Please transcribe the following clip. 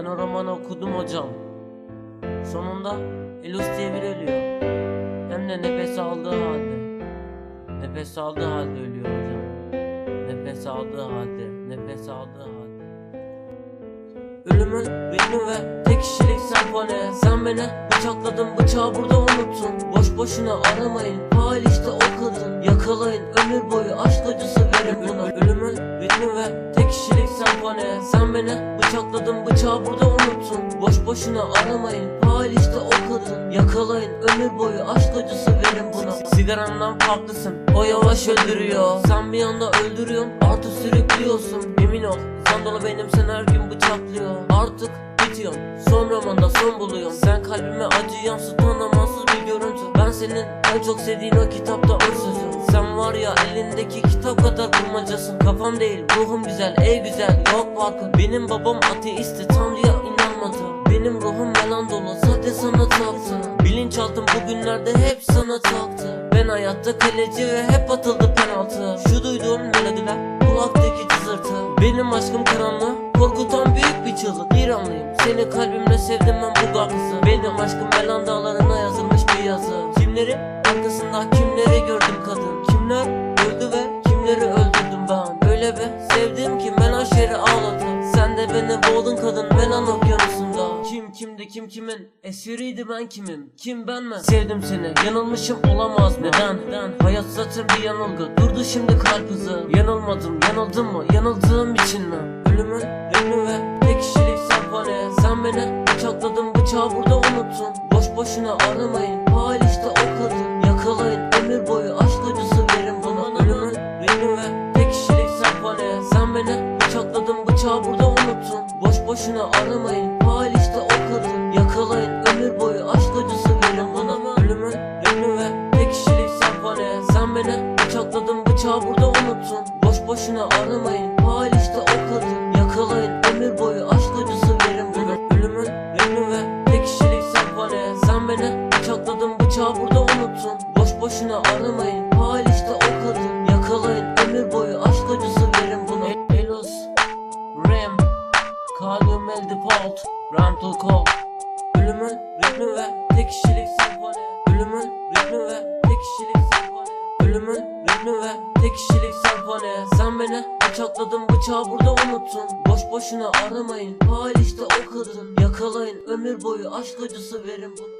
Ben o romanı okudum hocam. Sonunda Elus diye biri ölüyor. Hem de nefes aldığı halde. Nefes aldığı halde ölüyor hocam. Nefes aldığı halde. Nefes aldığı halde. Ölümün ritmi ve tek kişilik senfoni Sen beni bıçakladın bıçağı burada unuttun Boş boşuna aramayın faal işte o kadın Yakalayın ömür boyu aşk acısı verin buna Ölümün ritmi ve tek kişilik senfoni Sen beni bıçakladın bıçağı burada unuttun. Boş boşuna aramayın faal işte o kadın. Yakalayın ömür boyu aşk acısı verin buna. Sigarandan farklısın o yavaş öldürüyor. Sen bir anda öldürüyorsun artı sürüklüyorsun. Emin ol sen dolu benim sen her gün bıçaklıyor. Artık bitiyorsun son romanda son buluyorsun Sen kalbime acı yansıtan amansız bir görüntü. Ben senin en çok sevdiğin o kitapta o sözü Sen var ya elindeki kitap kadar kurmacasın Kafam değil ruhum güzel ey güzel. Yok farkı Benim babam ateisti tanrıya inanmadı. Benim ruhum yalan dolu zaten sana taktı. Bilinçaltım bugünlerde hep sana taktı. Ben hayatta kaleci ve hep atıldı penaltı. Şu duyduğun melodiler kulaktaki cızırtı. Benim aşkım karanlığı korkutan büyük bir çığlık. Bir anlayayım seni kalbimle sevdim ben bu gaklısı Benim aşkım Melan dağlarına yazılmış bir yazı Kimleri? Arkasında kimleri gördüm kadın? Kimler öldü ve kimleri öldürdüm ben? Öyle bir sevdim ki Melan şehri ağladı Sen de beni boğdun kadın Melan okyanusunda Kim kimdi kim kimin? Esiriydi ben kimim? Kim ben mi? Sevdim seni yanılmışım olamaz neden? Neden? Hayat zaten bir yanılgı. Durdu şimdi kalp hızı. Yanılmadım yanıldım mı? Yanıldığım için mi? Ölümün ünlü ve tek kişilik senfoni Sen beni bıçakladın bıçağı burada unuttun Boş boşuna aramayın faal işte o kadın. Yakalayın. Ömür boyu aşk acısı verin bana. Ölümün ve tek kişilik senfoni Sen beni bıçakladın. Bıçağı burada unuttun. Boş boşuna aramayın faal işte o kadın. Yakalayın. Ömür boyu aşk acısı verin bana. Ölümün ve tek kişilik senfoni Sen beni bıçakladın. Bıçağı burada unuttun. Boş boşuna aramayın faal işte o kadın. Yakalayın. Ömür boyu aramayın faal işte o kadın Yakalayın ömür boyu aşk acısı verin bana Elos Ram Kalyum el default Rental call. Ölümün ritmi ve tek kişilik senfoni. Ölümün ritmi ve tek kişilik senfoni. Ölümün ritmi ve tek kişilik senfoni. Sen beni bıçakladın bıçağı burada unuttun. Boş boşuna aramayın faal işte o kadın Yakalayın ömür boyu aşk acısı verin bana